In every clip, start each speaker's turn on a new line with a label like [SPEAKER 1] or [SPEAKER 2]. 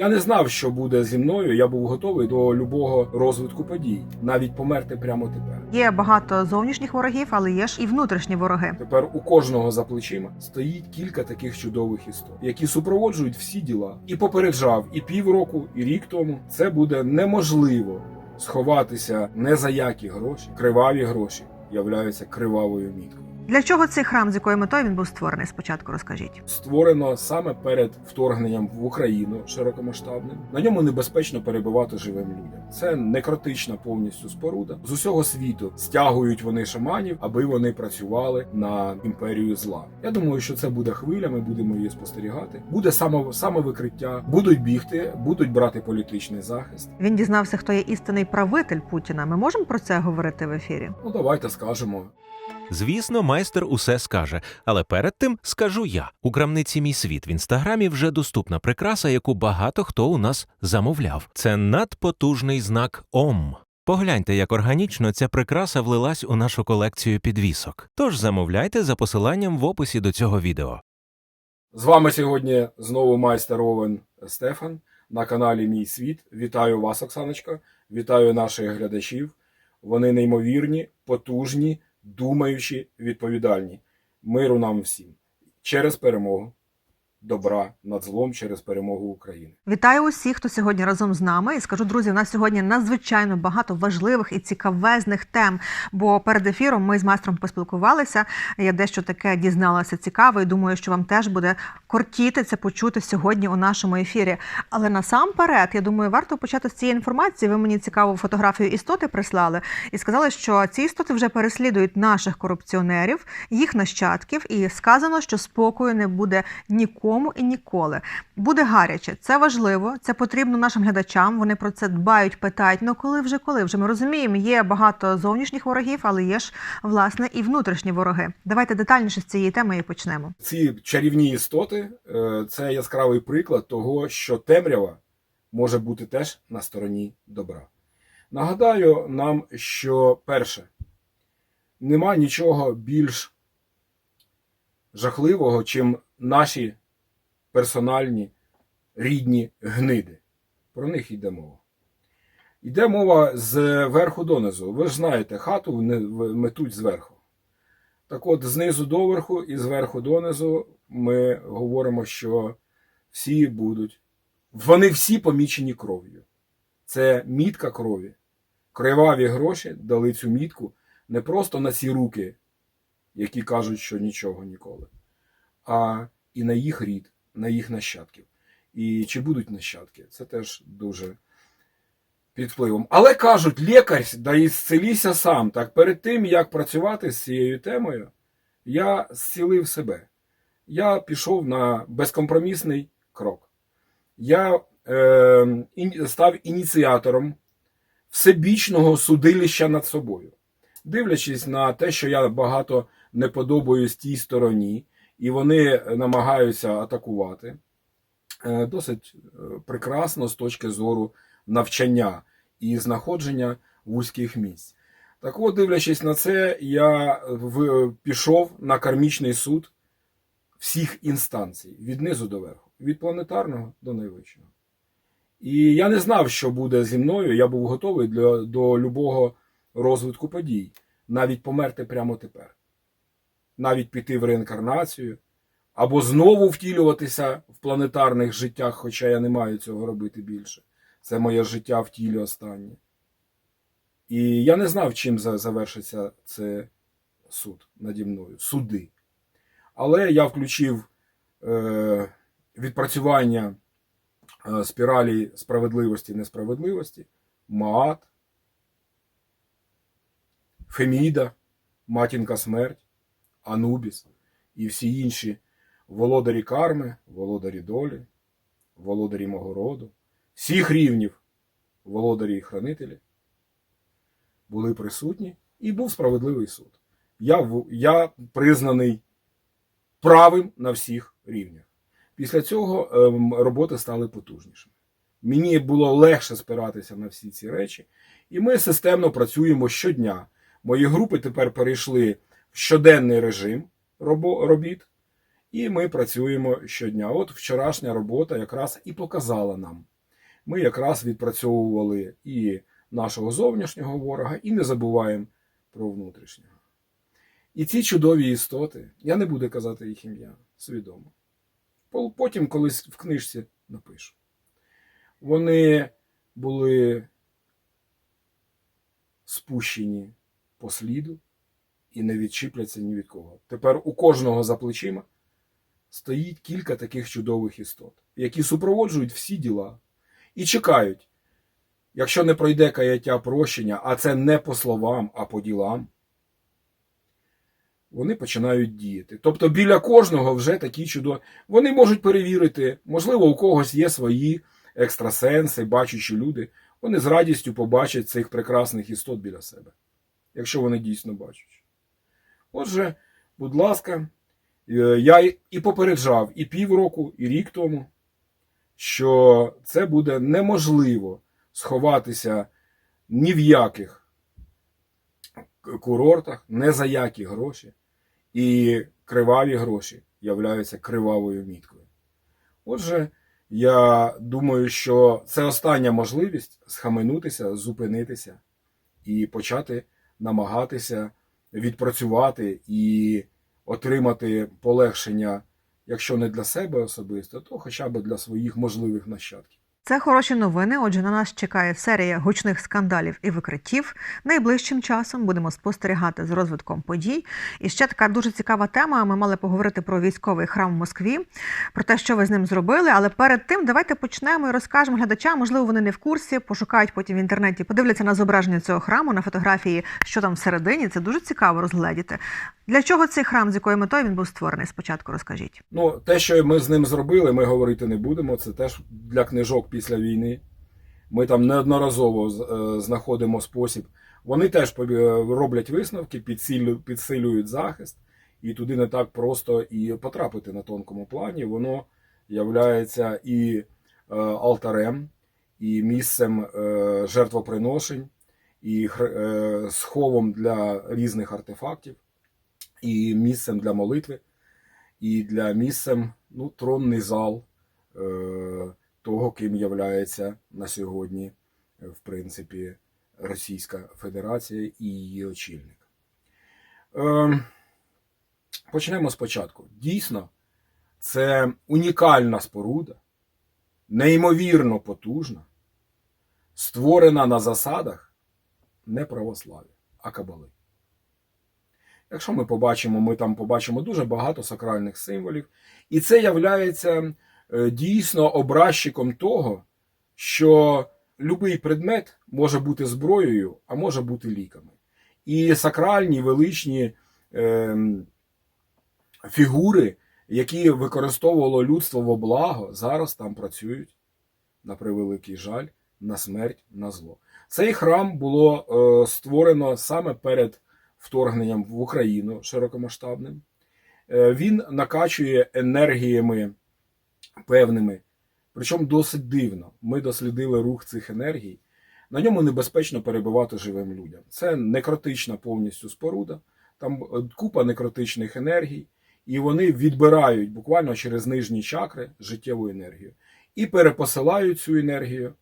[SPEAKER 1] Я не знав, що буде зі мною. Я був готовий до любого розвитку подій, навіть померти прямо тепер.
[SPEAKER 2] Є багато зовнішніх ворогів, але є ж і внутрішні вороги.
[SPEAKER 1] Тепер у кожного за плечима стоїть кілька таких чудових істот, які супроводжують всі діла. І попереджав і півроку, і рік тому це буде неможливо сховатися не за які гроші. Криваві гроші являються кривавою міткою.
[SPEAKER 2] Для чого цей храм, з якою метою він був створений? Спочатку розкажіть.
[SPEAKER 1] Створено саме перед вторгненням в Україну широкомасштабним. На ньому небезпечно перебувати живим людям. Це некротична повністю споруда. З усього світу стягують вони шаманів, аби вони працювали на імперію зла. Я думаю, що це буде хвиля. Ми будемо її спостерігати. Буде само самовикриття, будуть бігти, будуть брати політичний захист.
[SPEAKER 2] Він дізнався, хто є істинний правитель Путіна. Ми можемо про це говорити в ефірі?
[SPEAKER 1] Ну давайте скажемо.
[SPEAKER 3] Звісно, майстер усе скаже, але перед тим скажу я. У крамниці мій світ в інстаграмі вже доступна прикраса, яку багато хто у нас замовляв. Це надпотужний знак ОМ. Погляньте, як органічно ця прикраса влилась у нашу колекцію підвісок. Тож замовляйте за посиланням в описі до цього відео.
[SPEAKER 1] З вами сьогодні знову майстер Овен Стефан на каналі Мій Світ. Вітаю вас, Оксаночка. Вітаю наших глядачів. Вони неймовірні, потужні, думаючі, відповідальні. Миру нам всім через перемогу, добра над злом через перемогу України.
[SPEAKER 2] Вітаю усіх, хто сьогодні разом з нами. І скажу, друзі, у нас сьогодні надзвичайно багато важливих і цікавезних тем. Бо перед ефіром ми з майстром поспілкувалися. Я дещо таке дізналася цікаве, і думаю, що вам теж буде кортіти це почути сьогодні у нашому ефірі. Але насамперед, я думаю, варто почати з цієї інформації. Ви мені цікаву фотографію істоти прислали і сказали, що ці істоти вже переслідують наших корупціонерів, їх нащадків, і сказано, що спокою не буде нікому і ніколи. Буде гаряче. Це важливо, це потрібно нашим глядачам. Вони про це дбають, питають. Ну коли вже коли? Вже ми розуміємо, є багато зовнішніх ворогів, але є ж власне і внутрішні вороги. Давайте детальніше з цієї теми і почнемо.
[SPEAKER 1] Ці чарівні істоти е, це яскравий приклад того, що темрява може бути теж на стороні добра. Нагадаю нам, що перше, нема нічого більш жахливого, чим наші персональні рідні гниди. Про них йде мова. Йде мова з верху донизу. Ви ж знаєте, хату метуть зверху. Так от, знизу до верху і зверху донизу ми говоримо, що всі будуть. Вони всі помічені кров'ю. Це мітка крові. Криваві гроші дали цю мітку не просто на ці руки, які кажуть, що нічого ніколи, а і на їх рід, на їх нащадків. І чи будуть нащадки, це теж дуже під впливом. Але кажуть, лікар, да і зцілися сам. Так перед тим, як працювати з цією темою, я зцілив себе. Я пішов на безкомпромісний крок. Я е, став ініціатором всебічного судилища над собою. Дивлячись на те, що я багато не подобаюсь тій стороні, і вони намагаються атакувати, е, досить е, прекрасно з точки зору навчання і знаходження вузьких місць. Так от, дивлячись на це, я пішов на кармічний суд всіх інстанцій, від низу до верху, від планетарного до найвищого. І я не знав, що буде зі мною. Я був готовий для, до любого розвитку подій, навіть померти прямо тепер, навіть піти в реінкарнацію, або знову втілюватися в планетарних життях, хоча я не маю цього робити більше. Це моє життя в тілі останнє. І я не знав, чим завершиться це суд наді мною, суди. Але я включив е, відпрацювання е, спіралі справедливості і несправедливості, Маат, Феміда, Матінка Смерть, Анубіс і всі інші володарі карми, володарі долі, володарі мого роду, всіх рівнів володарі і хранителі були присутні, і був справедливий суд. Я, я признаний правим на всіх рівнях. Після цього ем, роботи стали потужнішими. Мені було легше спиратися на всі ці речі, і ми системно працюємо щодня. Мої групи тепер перейшли щоденний режим робіт, і ми працюємо щодня. От вчорашня робота якраз і показала нам, ми якраз відпрацьовували і нашого зовнішнього ворога, і не забуваємо про внутрішнього. І ці чудові істоти, я не буду казати їх ім'я, свідомо. Потім колись в книжці напишу. Вони були спущені по сліду і не відчіпляться ні від кого. Тепер у кожного за плечима стоїть кілька таких чудових істот, які супроводжують всі діла і чекають, якщо не пройде каяття прощення, а це не по словам, а по ділам, вони починають діяти. Тобто біля кожного вже такі чудові. Вони можуть перевірити, можливо, у когось є свої екстрасенси, бачачі люди. Вони з радістю побачать цих прекрасних істот біля себе, якщо вони дійсно бачать. Отже, будь ласка, е, я і попереджав і півроку, і рік тому, що це буде неможливо сховатися ні в яких курортах, не за які гроші. І криваві гроші являються кривавою міткою. Отже, я думаю, що це остання можливість схаменутися, зупинитися і почати намагатися відпрацювати і отримати полегшення, якщо не для себе особисто, то хоча б для своїх можливих нащадків.
[SPEAKER 2] Це хороші новини. Отже, на нас чекає серія гучних скандалів і викриттів. Найближчим часом будемо спостерігати з розвитком подій. І ще така дуже цікава тема. Ми мали поговорити про військовий храм в Москві, про те, що ви з ним зробили. Але перед тим давайте почнемо і розкажемо глядачам. Можливо, вони не в курсі, пошукають потім в інтернеті, подивляться на зображення цього храму, на фотографії, що там всередині. Це дуже цікаво розгледіти. Для чого цей храм, з якою метою він був створений? Спочатку розкажіть.
[SPEAKER 1] Ну, те, що ми з ним зробили, ми говорити не будемо. Це теж для книжок після війни. Ми там неодноразово е, знаходимо спосіб. Вони теж е, роблять висновки, підсилюють захист, і туди не так просто і потрапити на тонкому плані. Воно являється і е, алтарем, і місцем жертвоприношень, і сховом для різних артефактів, і місцем для молитви і для місцем ну, тронний зал того, ким являється на сьогодні, е, в принципі, Російська Федерація і її очільник. Е, почнемо спочатку. Дійсно, це унікальна споруда, неймовірно потужна, створена на засадах не православ'я, а кабали. Якщо ми побачимо, ми там побачимо дуже багато сакральних символів, і це являється дійсно образчиком того, що будь-який предмет може бути зброєю, а може бути ліками. І сакральні величні е, фігури, які використовувало людство во благо, зараз там працюють на превеликий жаль, на смерть, на зло. Цей храм було е, створено саме перед вторгненням в Україну широкомасштабним. Е, Він накачує енергіями певними, причому досить дивно. Ми дослідили рух цих енергій. На ньому небезпечно перебувати живим людям. Це некротична повністю споруда, там е, купа некротичних енергій, і вони відбирають буквально через нижні чакри життєву енергію і перепосилають цю енергію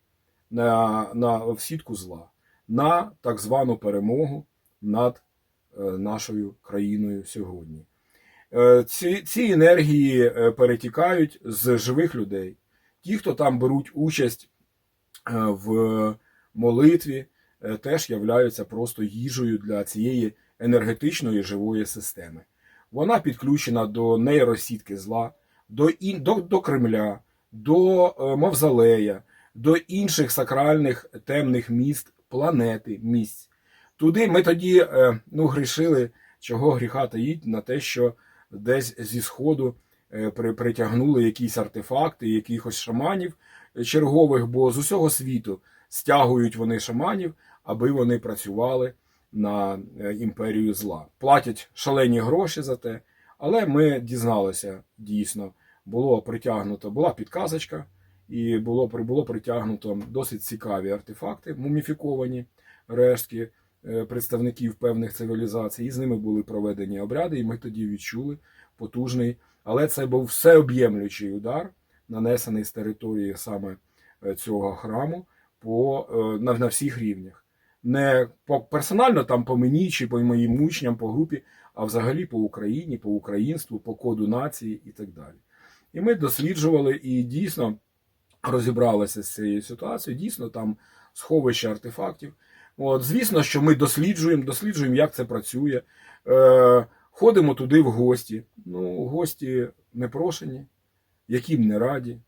[SPEAKER 1] на, на в сітку зла, на так звану перемогу над е, нашою країною сьогодні. Е, Ці, ці енергії е, перетікають з живих людей. Ті, хто там беруть участь е, в молитві, теж являються просто їжею для цієї енергетичної живої системи. Вона підключена до нейросітки зла, до, до, до Кремля, до Мавзолея, до інших сакральних темних міст, планети, місць. Туди ми тоді ну, грішили, чого гріха таїть, на те, що десь зі сходу е, при- притягнули якісь артефакти, якихось шаманів чергових, бо з усього світу стягують вони шаманів, аби вони працювали на е, імперію зла. Платять шалені гроші за те, але ми дізналися дійсно, було притягнуто, була підказочка, і було, було притягнуто досить цікаві артефакти, муміфіковані рештки представників певних цивілізацій, і з ними були проведені обряди, і ми тоді відчули потужний, але це був всеоб'ємлючий удар, нанесений з території саме е, цього храму по, е, на, на всіх рівнях. Не по, персонально там по мені чи по моїм учням, по групі, а взагалі по Україні, по українству, по коду нації і так далі. І ми досліджували і дійсно розібралися з цією ситуацією. Дійсно, там сховище артефактів. От, звісно, що ми досліджуємо, досліджуємо, як це працює. Е, ходимо туди в гості. Ну, гості непрошені, яким не раді.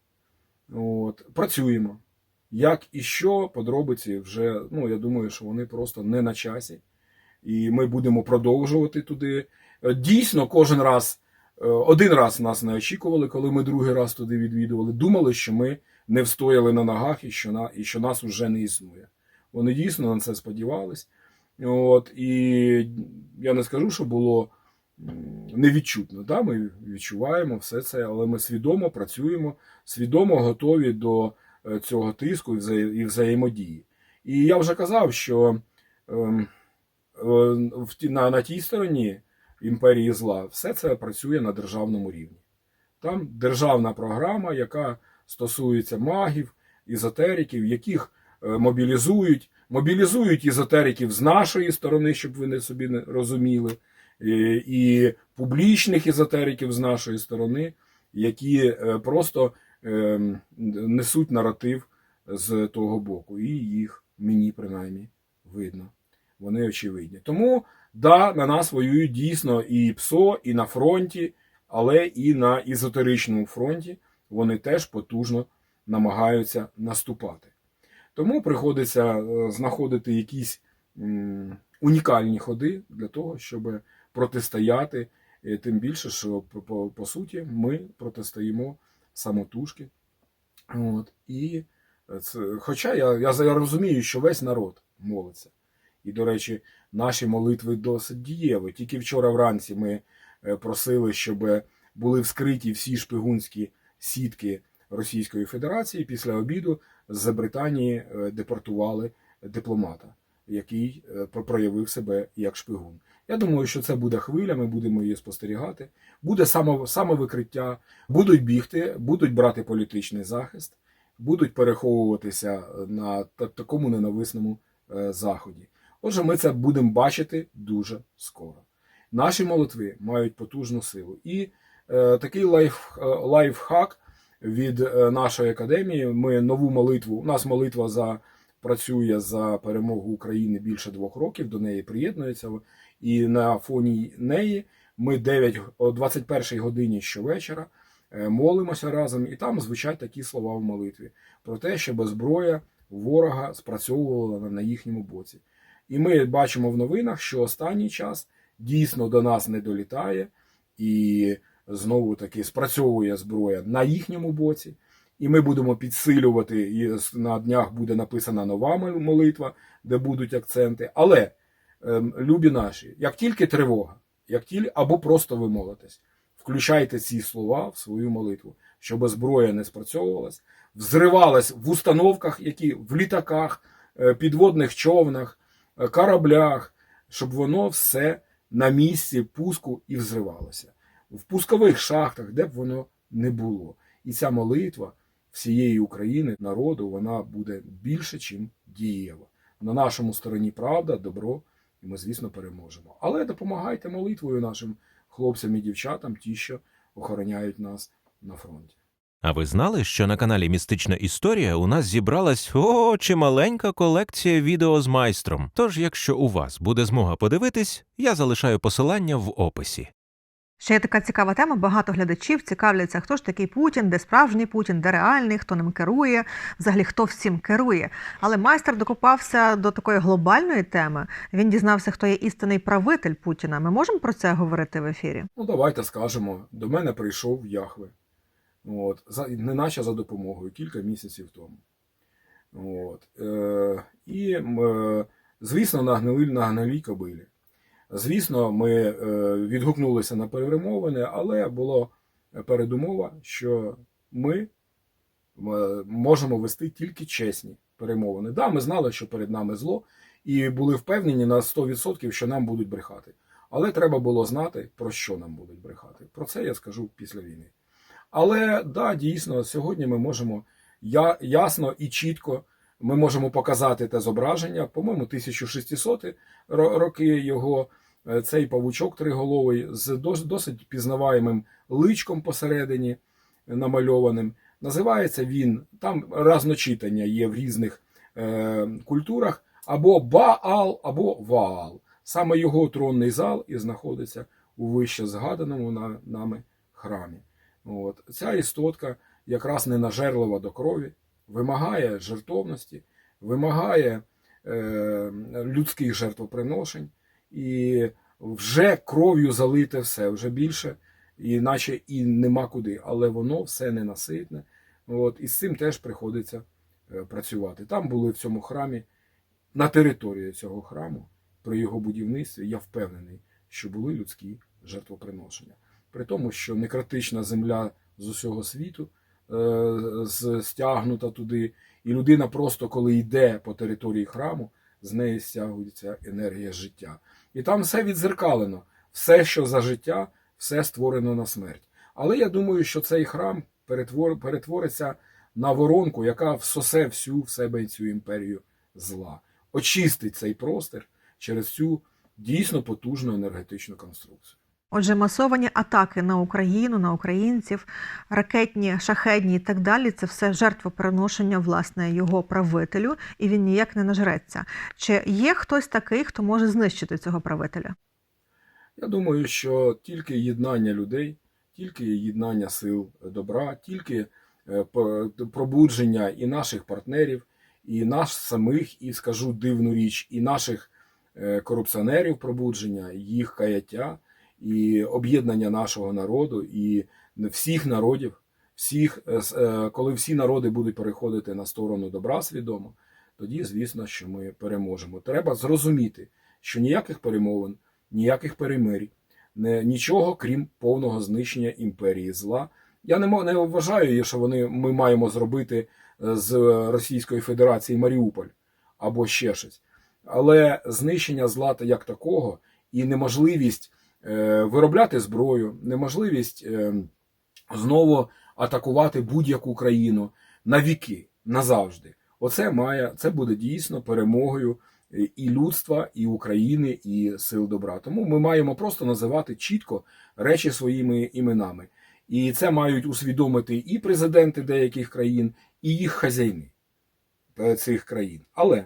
[SPEAKER 1] От, працюємо. Як і що, подробиці вже, ну, я думаю, що вони просто не на часі. І ми будемо продовжувати туди. Е, Дійсно, кожен раз, е, один раз нас не очікували, коли ми другий раз туди відвідували. Думали, що ми не встояли на ногах і що, на, і що нас вже не існує. Вони дійсно на це сподівались. От, і я не скажу, що було невідчутно. Да? Ми відчуваємо все це, але ми свідомо працюємо, свідомо готові до е, цього тиску і взаємодії. І я вже казав, що ем, е, на, на тій стороні імперії зла все це працює на державному рівні. Там державна програма, яка стосується магів, ізотериків, яких мобілізують, мобілізують ізотериків з нашої сторони, щоб ви не собі не розуміли, і, і публічних ізотериків з нашої сторони, які е, просто е, несуть наратив з того боку. І їх мені принаймні видно. Вони очевидні. Тому да, на нас воюють дійсно і ПСО, і на фронті, але і на ізотеричному фронті вони теж потужно намагаються наступати. Тому приходиться е, знаходити якісь унікальні ходи для того, щоб протистояти. Е, Тим більше, що по, по, суті ми протистоїмо самотужки. От, і це, хоча я, я, я розумію, що весь народ молиться. І, до речі, наші молитви досить дієві. Тільки вчора вранці ми е, просили, щоб були вскриті всі шпигунські сітки Російської Федерації. Після обіду з Британії е, депортували дипломата, який е, про- проявив себе як шпигун. Я думаю, що це буде хвиля, ми будемо її спостерігати. Буде само, самовикриття, будуть бігти, будуть брати політичний захист, будуть переховуватися на такому ненависному е, заході. Отже, ми це будемо бачити дуже скоро. Наші молитви мають потужну силу. І е, такий лайф, е, лайфхак від е, нашої академії. Ми нову молитву. У нас молитва за працює за перемогу України більше двох років. До неї приєднується. І на фоні неї ми 9, о 21 годині щовечора е, молимося разом, і там звучать такі слова в молитві про те, щоб зброя ворога спрацьовувала на їхньому боці. І ми бачимо в новинах, що останній час дійсно до нас не долітає, і знову таки спрацьовує зброя на їхньому боці. І ми будемо підсилювати, і на днях буде написана нова молитва, де будуть акценти. Але, ем, любі наші, як тільки тривога, як тільки, або просто ви молитесь, включайте ці слова в свою молитву, щоб зброя не спрацьовувалась, взривалась в установках, які в літаках, е, підводних човнах, е, кораблях, щоб воно все на місці пуску і взривалося. В пускових шахтах, де б воно не було. І ця молитва всієї України, народу, вона буде більше, чим дієва. На нашому стороні правда, добро, і ми, звісно, переможемо. Але допомагайте молитвою нашим хлопцям і дівчатам, ті, що охороняють нас на фронті.
[SPEAKER 3] А ви знали, що на каналі Містична Історія у нас зібралась о, чималенька колекція відео з майстром. Тож, якщо у вас буде змога подивитись, я залишаю посилання в описі.
[SPEAKER 2] Ще є така цікава тема. Багато глядачів цікавляться, хто ж такий Путін, де справжній Путін, де реальний, хто ним керує, взагалі хто всім керує. Але майстер докопався до такої глобальної теми. Він дізнався, хто є істинний правитель Путіна. Ми можемо про це говорити в ефірі?
[SPEAKER 1] Ну, давайте скажемо, до мене прийшов Яхве. От, за, неначе за допомогою кілька місяців тому. От, е, і, е, звісно, на гнилій, на гнилій кобилі. Звісно, ми е, відгукнулися на перемовини, але була передумова, що ми е, можемо вести тільки чесні перемовини. Да, ми знали, що перед нами зло, і були впевнені на 100%, що нам будуть брехати. Але треба було знати, про що нам будуть брехати. Про це я скажу після війни. Але да, дійсно, сьогодні ми можемо я, ясно і чітко ми можемо показати те зображення. По-моєму, 1600 ро- роки його цей павучок триголовий з досить пізнаваємим личком посередині намальованим. Називається він, там разночитання є в різних е, культурах, або Баал, або Ваал. Саме його тронний зал і знаходиться у вище згаданому на, нами храмі. От. Ця істотка якраз ненажерлива до крові, вимагає жертовності, вимагає е, людських жертвоприношень, і вже кров'ю залите все, вже більше, і наче і нема куди, але воно все ненаситне. От, і з цим теж приходиться е, працювати. Там були в цьому храмі, на території цього храму, при його будівництві, я впевнений, що були людські жертвоприношення. При тому, що некратична земля з усього світу е, стягнута туди, і людина просто, коли йде по території храму, з неї стягується енергія життя. І там все відзеркалено, все, що за життя, все створено на смерть. Але я думаю, що цей храм перетвор- перетвориться на воронку, яка всосе всю в себе цю імперію зла, очистить цей простір через цю дійсно потужну енергетичну конструкцію.
[SPEAKER 2] Отже, масовані атаки на Україну, на українців, ракетні, шахедні і так далі це все жертвоприношення власне його правителю, і він ніяк не нажреться. Чи є хтось такий, хто може знищити цього правителя?
[SPEAKER 1] Я думаю, що тільки єднання людей, тільки єднання сил добра, тільки е, пробудження і наших партнерів, і нас самих, і скажу дивну річ, і наших е, корупціонерів пробудження, їх каяття, і об'єднання нашого народу, і всіх народів, всіх, е, е, коли всі народи будуть переходити на сторону добра свідомо, тоді, звісно, що ми переможемо. Треба зрозуміти, що ніяких перемовин, ніяких перемирій, нічого крім повного знищення імперії зла. Я не, не вважаю, що вони, ми маємо зробити е, з Російської Федерації Маріуполь або ще щось. Але знищення зла як такого і неможливість виробляти зброю, неможливість е, знову атакувати будь-яку країну на віки, назавжди. Оце має, це буде дійсно перемогою е, і людства, і України, і сил добра. Тому ми маємо просто називати чітко речі своїми іменами. І це мають усвідомити і президенти деяких країн, і їх хазяїни е, цих країн. Але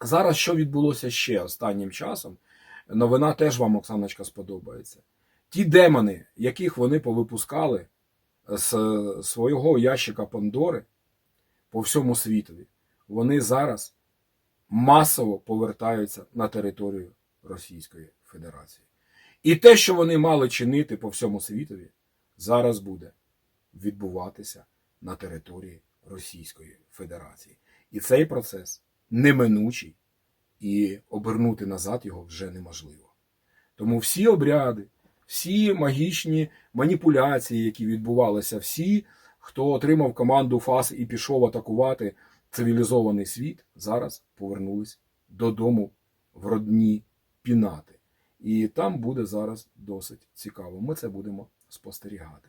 [SPEAKER 1] зараз що відбулося ще останнім часом? Новина теж вам, Оксаночка, сподобається. Ті демони, яких вони повипускали з свого ящика Пандори по всьому світові, вони зараз масово повертаються на територію Російської Федерації. І те, що вони мали чинити по всьому світові, зараз буде відбуватися на території Російської Федерації. І цей процес неминучий, і обернути назад його вже неможливо. Тому всі обряди, всі магічні маніпуляції, які відбувалися, всі, хто отримав команду ФАС і пішов атакувати цивілізований світ, зараз повернулись додому в родні пінати. І там буде зараз досить цікаво. Ми це будемо спостерігати.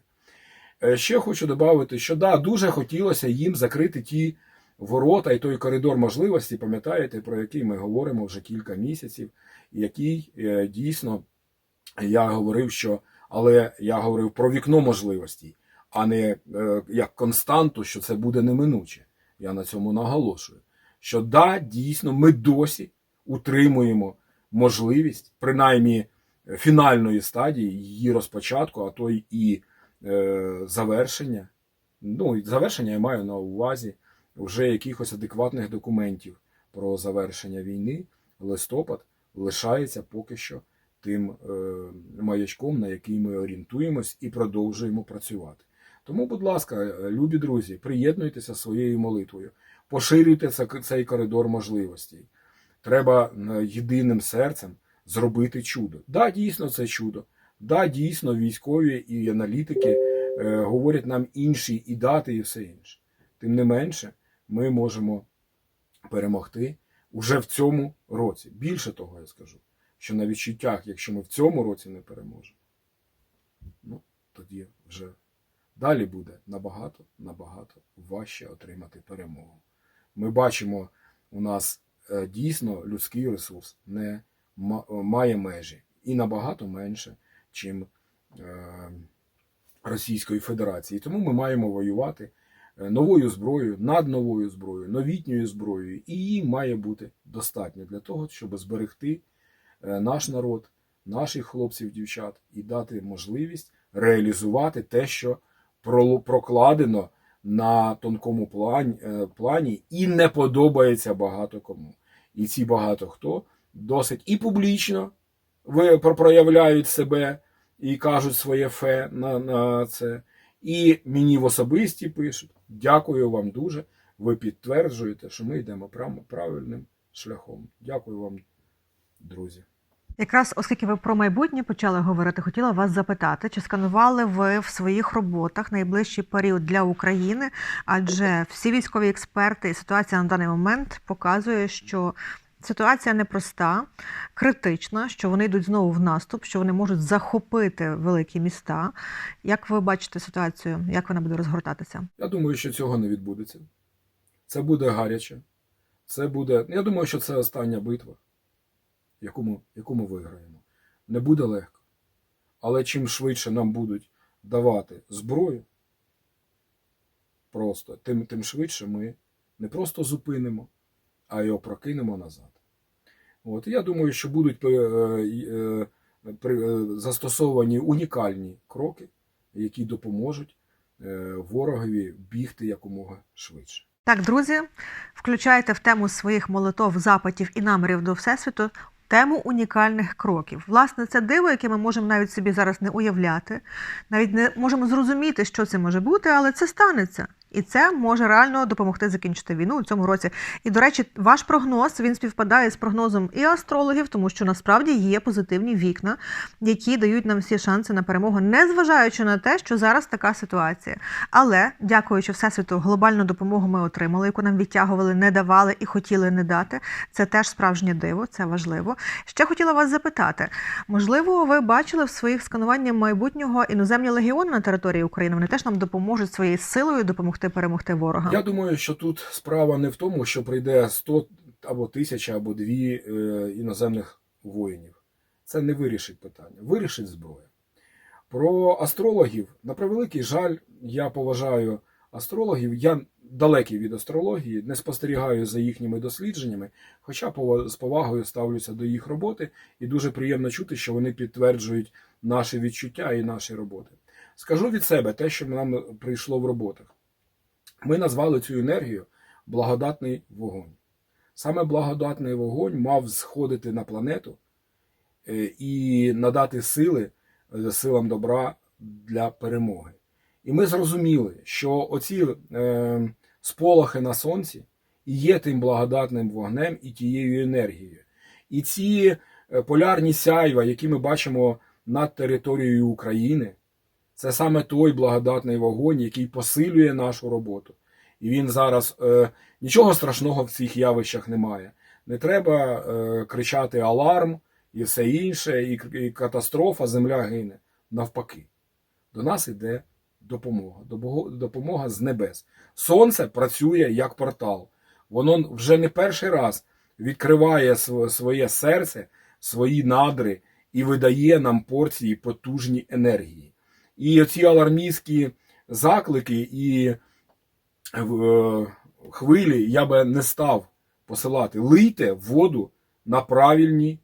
[SPEAKER 1] Е, Ще хочу додати, що да, дуже хотілося їм закрити ті ворота і той коридор можливості, пам'ятаєте, про який ми говоримо вже кілька місяців, який е, дійсно я говорив, що але я говорив про вікно можливостей, а не е, як константу, що це буде неминуче. Я на цьому наголошую. Що да, дійсно, ми досі утримуємо можливість, принаймні е, фінальної стадії її розпочатку, а то й і завершення. Ну, завершення я маю на увазі вже якихось адекватних документів про завершення війни. Листопад лишається поки що тим е, маячком, на який ми орієнтуємось і продовжуємо працювати. Тому, будь ласка, любі друзі, приєднуйтеся своєю молитвою, поширюйте цей коридор можливостей. Треба е, єдиним серцем зробити чудо. Да, дійсно, це чудо. Да, дійсно, військові і аналітики е, говорять нам інші і дати, і все інше. Тим не менше, ми можемо перемогти уже в цьому році. Більше того, я скажу, що на відчуттях, якщо ми в цьому році не переможемо, ну, тоді вже далі буде набагато, набагато важче отримати перемогу. Ми бачимо, у нас е, дійсно людський ресурс не е, має межі і набагато менше, чим е, Російської Федерації. Тому ми маємо воювати новою зброєю, над новою зброєю, новітньою зброєю, і її має бути достатньо для того, щоб зберегти е, наш народ, наших хлопців, дівчат і дати можливість реалізувати те, що прокладено на тонкому плані, е, і не подобається багато кому. І ці багато хто досить і публічно проявляють себе і кажуть своє фе на, на це. І мені в особисті пишуть: дякую вам дуже. Ви підтверджуєте, що ми йдемо прямо правильним шляхом. Дякую вам, друзі.
[SPEAKER 2] Якраз оскільки ви про майбутнє почали говорити, хотіла вас запитати, чи сканували ви в своїх роботах найближчий період для України? Адже всі військові експерти і ситуація на даний момент показує, що ситуація непроста, критична, що вони йдуть знову в наступ, що вони можуть захопити великі міста. Як ви бачите ситуацію? Як вона буде розгортатися?
[SPEAKER 1] Я думаю, що цього не відбудеться. Це буде гаряче. Це буде. Я думаю, що це остання битва, яку ми, яку ми виграємо. Не буде легко. Але чим швидше нам будуть давати зброю, просто, тим, тим швидше ми не просто зупинимо, а й опрокинемо назад. От, я думаю, що будуть е, е, е, застосовані унікальні кроки, які допоможуть ворогові бігти якомога швидше.
[SPEAKER 2] Так, друзі, включайте в тему своїх молитов, запитів і намірів до Всесвіту тему унікальних кроків. Власне, це диво, яке ми можемо навіть собі зараз не уявляти, навіть не можемо зрозуміти, що це може бути, але це станеться. І це може реально допомогти закінчити війну у цьому році. І, до речі, ваш прогноз він співпадає з прогнозом і астрологів, тому що насправді є позитивні вікна, які дають нам всі шанси на перемогу, незважаючи на те, що зараз така ситуація. Але дякуючи всесвіту, глобальну допомогу ми отримали, яку нам відтягували, не давали і хотіли не дати. Це теж справжнє диво, це важливо. Ще хотіла вас запитати: можливо, ви бачили в своїх скануваннях майбутнього іноземні легіони на території України? Вони теж нам допоможуть своєю силою допомогти перемогти ворога.
[SPEAKER 1] Я думаю, що тут справа не в тому, що прийде 100 або тисяча, або дві е, іноземних воїнів. Це не вирішить питання. Вирішить зброя. Про астрологів, на превеликий жаль, я поважаю астрологів. Я далекий від астрології, не спостерігаю за їхніми дослідженнями, хоча з повагою ставлюся до їх роботи, і дуже приємно чути, що вони підтверджують наші відчуття і наші роботи. Скажу від себе те, що нам прийшло в роботах. Ми назвали цю енергію благодатний вогонь. Саме благодатний вогонь мав сходити на планету е, і надати сили е, силам добра для перемоги. І ми зрозуміли, що оці е, сполохи на сонці є тим благодатним вогнем і тією енергією. І ці е, полярні сяйва, які ми бачимо над територією України, це саме той благодатний вогонь, який посилює нашу роботу. І він зараз е, нічого страшного в цих явищах немає. Не треба е, кричати аларм і все інше, і, і катастрофа, земля гине. Навпаки, до нас іде допомога. Допомога з небес. Сонце працює як портал. Воно вже не перший раз відкриває своє серце, свої надри і видає нам порції потужні енергії. І оці алармістські заклики і е, хвилі я би не став посилати. Лийте воду на правильні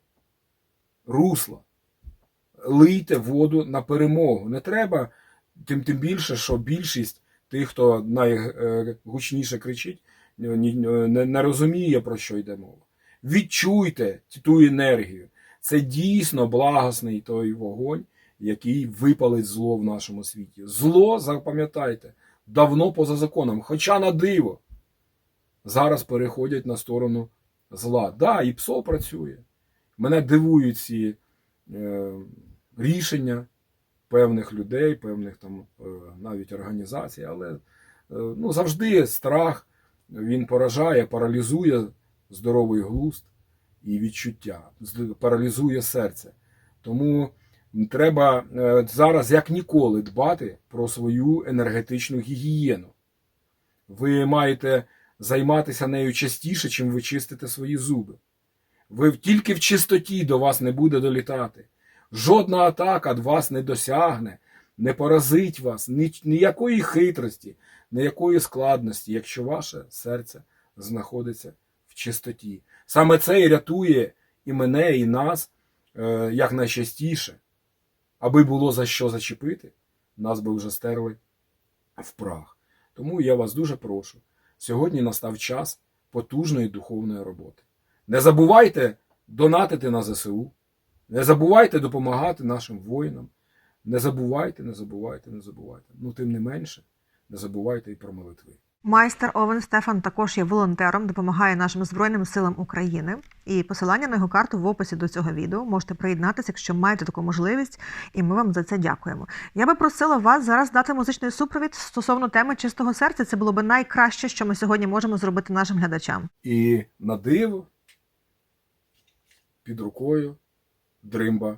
[SPEAKER 1] русла. Лийте воду на перемогу. Не треба, тим, тим більше, що більшість тих, хто найгучніше кричить, не розуміє, про що йде мова. Відчуйте ту енергію. Це дійсно благосний той вогонь, який випалить зло в нашому світі. Зло, запам'ятайте, давно поза законом, хоча на диво, зараз переходять на сторону зла. Да, і ПСО працює. Мене дивують ці е, рішення певних людей, певних там е, навіть організацій, але е, ну, завжди страх він поражає, паралізує здоровий глузд і відчуття, паралізує серце. Тому Треба е, зараз як ніколи дбати про свою енергетичну гігієну. Ви маєте займатися нею частіше, чим ви чистите свої зуби. Ви тільки в чистоті до вас не буде долітати. Жодна атака до вас не досягне, не поразить вас, ніякої хитрості, ніякої складності, якщо ваше серце знаходиться в чистоті. Саме це і рятує і мене, і нас е, якнайчастіше. Аби було за що зачепити, нас би вже стерли в прах. Тому я вас дуже прошу. Сьогодні настав час потужної духовної роботи. Не забувайте донатити на ЗСУ, не забувайте допомагати нашим воїнам. Не забувайте, не забувайте, не забувайте. Ну, тим не менше, не забувайте і про молитви.
[SPEAKER 2] Майстер Овен Стефан також є волонтером, допомагає нашим збройним силам України. І посилання на його карту в описі до цього відео. Можете приєднатися, якщо маєте таку можливість, і ми вам за це дякуємо. Я би просила вас зараз дати музичний супровід стосовно теми чистого серця. Це було би найкраще, що ми сьогодні можемо зробити нашим глядачам.
[SPEAKER 1] І на диво під рукою дримба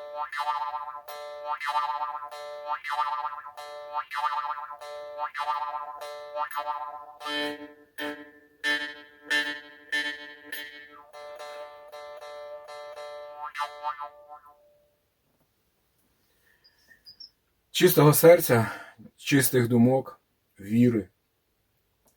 [SPEAKER 1] Чистого серця, чистих думок, віри,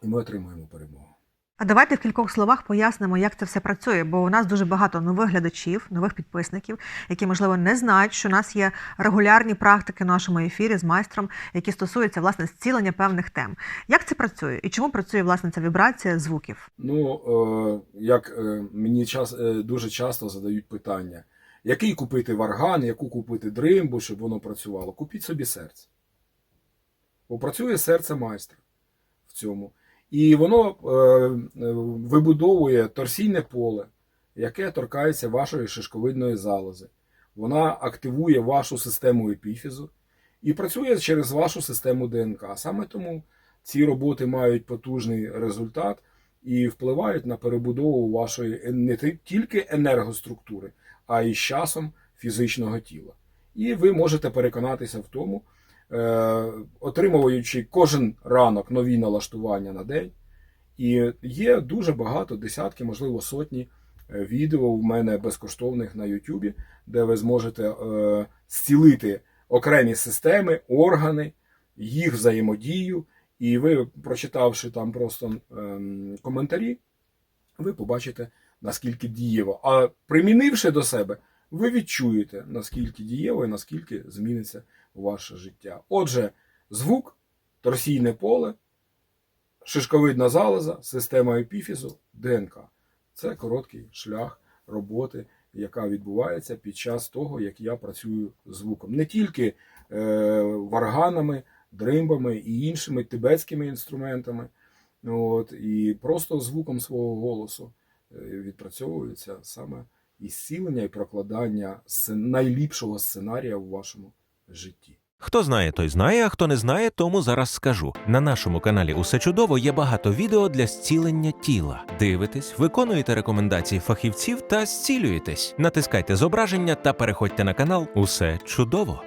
[SPEAKER 1] і ми отримаємо перемогу.
[SPEAKER 2] А давайте в кількох словах пояснимо, як це все працює, бо у нас дуже багато нових глядачів, нових підписників, які, можливо, не знають, що у нас є регулярні практики в нашому ефірі з майстром, які стосуються власне зцілення певних тем. Як це працює і чому працює власне ця вібрація звуків?
[SPEAKER 1] Ну, е, як е, мені час, е, дуже часто задають питання, який купити варган, яку купити дримбу, щоб воно працювало. Купіть собі серце. Бо працює серце майстра в цьому. І воно е, е, вибудовує торсійне поле, яке торкається вашої шишковидної залози. Вона активує вашу систему епіфізу і працює через вашу систему ДНК. Саме тому ці роботи мають потужний результат і впливають на перебудову вашої не тільки енергоструктури, а й з часом фізичного тіла. І ви можете переконатися в тому, отримуючи кожен ранок нові налаштування на день. І є дуже багато, десятки, можливо, сотні е, відео в мене безкоштовних на Ютубі, де ви зможете е, зцілити окремі системи, органи, їх взаємодію. І ви, прочитавши там просто ем, коментарі, ви побачите, наскільки дієво. А примінивши до себе, ви відчуєте, наскільки дієво і наскільки зміниться ваше життя. Отже, звук, торсійне поле, шишковидна залоза, система епіфізу, ДНК. Це короткий шлях роботи, яка відбувається під час того, як я працюю з звуком. Не тільки е, варганами, дримбами і іншими тибетськими інструментами, от, і просто звуком свого голосу е, відпрацьовується саме і сілення, і прокладання найліпшого сценарія в вашому житті.
[SPEAKER 3] Хто знає, той знає, а хто не знає, тому зараз скажу. На нашому каналі Усе чудово є багато відео для зцілення тіла. Дивитесь, виконуєте рекомендації фахівців та зцілюєтесь. Натискайте зображення та переходьте на канал Усе чудово.